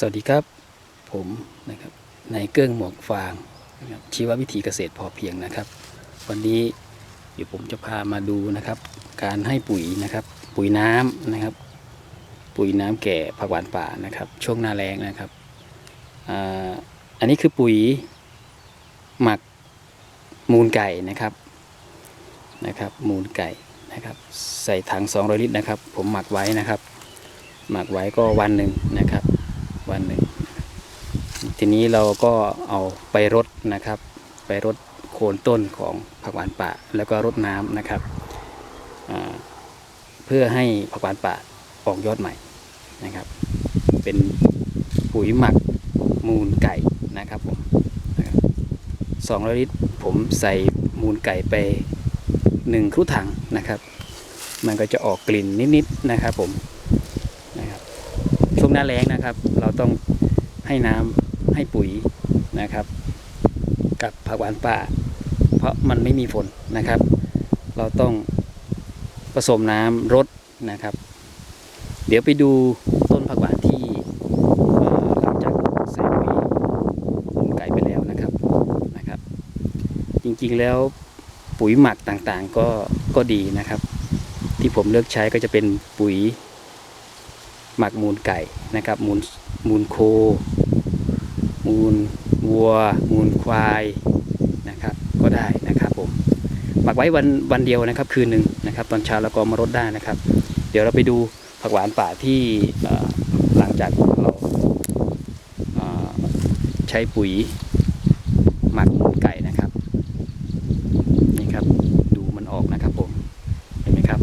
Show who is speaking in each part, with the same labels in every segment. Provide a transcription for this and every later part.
Speaker 1: สวัสดีครับ ผมนะครับนายเกิ้องหมวกฟางนะครับชีววิถีเกษตรพอเพียงนะครับ วันนี้เดี๋ยวผมจะพามาดูนะครับ การให้ปุ๋ยนะครับ ปุ๋ยน้ำนะครับ ปุ๋ยน้ำแก่ผักหวานป่านะครับ ช่วงหน้าแล้งนะครับอ,อันนี้คือปุ๋ยหมักมูลไก่นะครับนะครับ มูลไก่นะครับ ใส่ถัง200ลิตรนะครับ ผมหมักไว้นะครับ หมักไว้ก็วันหนึ่งนะครับ วันหนึ่ง ทีนี้เราก็เอาไปรดนะครับ ไปรดโคนต้นของผักหวานป่าแล้วก็รดน้ำนะครับ เพื่อให้ผักหวานป่าออกยอดใหม่นะครับ เป็นปุ๋ยหมักมูลไก่นะครับผมสองร้อยลิตรผมใส่มูลไก่ไปหนึ่งครุถังนะครับ มันก็จะออกกลิ่นนิดๆนะครับผม หน้าแล้งนะครับ เราต้องให้น้ำให้ปุ๋ยนะครับ กับผักหวานป่า เพราะมันไม่มีฝนนะครับ เราต้องผสมน้ำรดนะครับ เดี๋ยวไปดูต้นผักหวานที่หลังจากใส่ปุ๋ยมูลไก่ไปแล้วนะครับนะครับ จริงๆแล้วปุ๋ยหมักต่างๆก็ก็ดีนะครับ ที่ผมเลือกใช้ก็จะเป็นปุ๋ย หมักมูลไก่นะครับ มูลมูลโค มูลวัว มูลควายนะครับ ก็ได้นะครับผมหมักไว้วันวันเดียวนะครับ คืนหนึ่งนะครับ ตอนเช้าแล้วก็มารดได้นะครับ เดี๋ยวเราไปดูผักหวานป่าที่หลังจากเราใช้ปุ๋ยหมักมูลไก่นะครับนี่ครับดูมันออกนะครับผมเห็นไหมครับ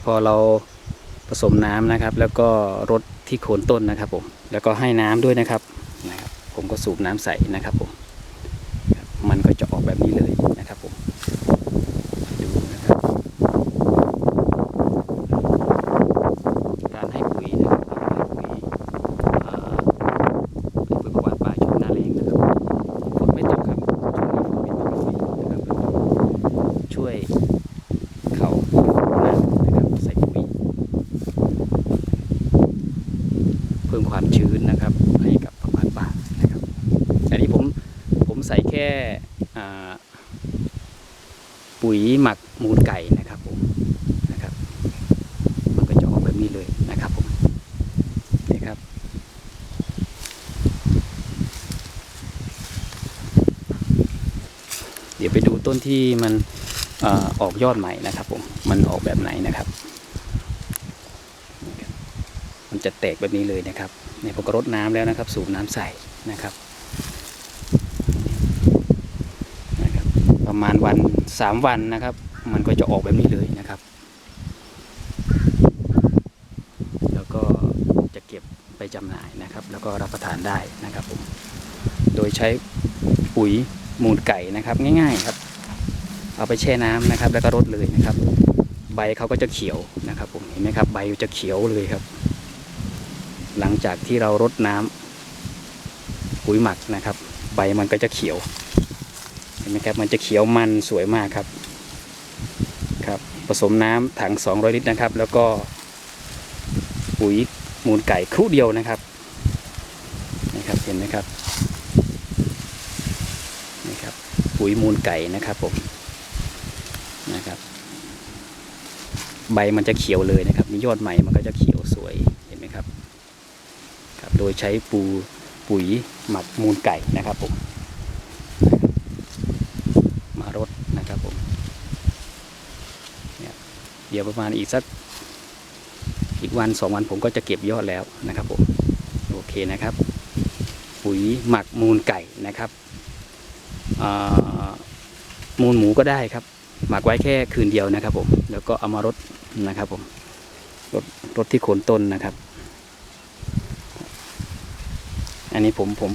Speaker 1: พ อเราผสมน้ำนะครับ แล้วก็รดที่โคนต้นนะครับผมแล้วก็ให้น้ำด้วยนะครับนะครับ ผมก็สูบน้ำใส่นะครับผมครับมันก็จะออกแบบนี้เลยนะครับผมดูนะครับการให้ปุ๋ยนะครับเราให้ปุ๋ยเอ่อปุ๋ยประวัติป่าช่วงหน้าแรงนะครับฝนไม่ตกครับช่วงนี้ฝนไม่ตกเลยนะครับช่วย เขาน้ำนะครับใส่ปุ๋ยเพิ่ม ความชื้นนะครับให้กับผักหวานป่านะครับอันนี้ผมผมใส่แค่ปุ๋ยหมักมูลไก่นะครับผมนะครับ มันก็จะออกแบบนี้เลยนะครับผมนี่ครับ เดี๋ยวไปดูต้นที่มันอออกยอดใหม่นะครับผมมันออกแบบไหนนะครับ มันจะแตกแบบนี้เลยนะครับ นผมก็รดน้ำแล้วนะครับ สูบน้ำใส่นะครับนะครับ ประมาณวันสามวันนะครับ มันก็จะออกแบบนี้เลยนะครับ แล้วก็จะเก็บไปจำหน่ายนะครับ แล้วก็รับประทานได้นะครับผมโดยใช้ปุ๋ยมูลไก่นะครับ ง่ายๆครับ เอาไปแช่น้ำนะครับ แล้วก็รดเลยนะครับ ใบเขาก็จะเขียวนะครับผมเห็นไหมครับ ใบจะเขียวเลยครับ หลังจากที่เรารดน้ำปุ๋ยหมักนะครับ ใบมันก็จะเขียวเห็นไหมครับมันจะเขียวมันสวยมากครับครับ ผสมน้ำถัง 200 ลิตรนะครับ แล้วก็ปุ๋ยมูลไก่ครู่เดียวนะครับนะครับเห็นไหมครับนี่ครับ ปุ๋ยมูลไก่นะครับผมนะครับ ใบมันจะเขียวเลยนะครับ มียอดใหม่มันก็จะเขียวสวยเห็นไหมครับครับ โดยใช้ปูปุ๋ยหมักมูลไก่นะครับผมมารดนะครับผมเนี่ยเดี๋ยวประมาณอีกสักอีกวันสองวันผมก็จะเก็บยอดแล้วนะครับผมโอเคนะครับ ปุ๋ยหมักมูลไก่นะครับมูลหมูก็ได้ครับ หมักไว้แค่คืนเดียวนะครับผมแล้วก็เอามารดนะครับผมรดรดที่โคนต้นนะครับ อันนี้ผมผม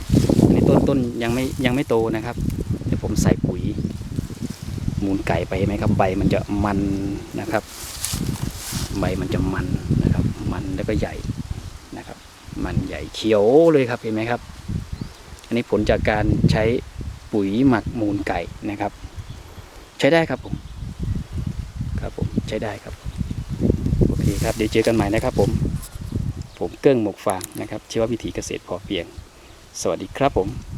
Speaker 1: อันนี้ต้นต้นยังไม่ยังไม่โตนะครับเดี๋ยวผมใส่ปุ๋ย มูลไก่ไปไหมครับ ใบมันจะมันนะครับ ใบมันจะมันนะครับ มันแล้วก็ใหญ่นะครับ มันใหญ่เขียวเลยครับเห็นไหมครับ อันนี้ผลจากการใช้ปุ๋ยหมักมูลไก่นะครับ ใช้ได้ครับผมครับผมใช้ได้ครับโอเคครับเดี๋ยวเจอกันใหม่นะครับผมผมเกิ้งหมกฟางนะครับชีววิถีเกษตรพอเพียง สวัสดีครับผม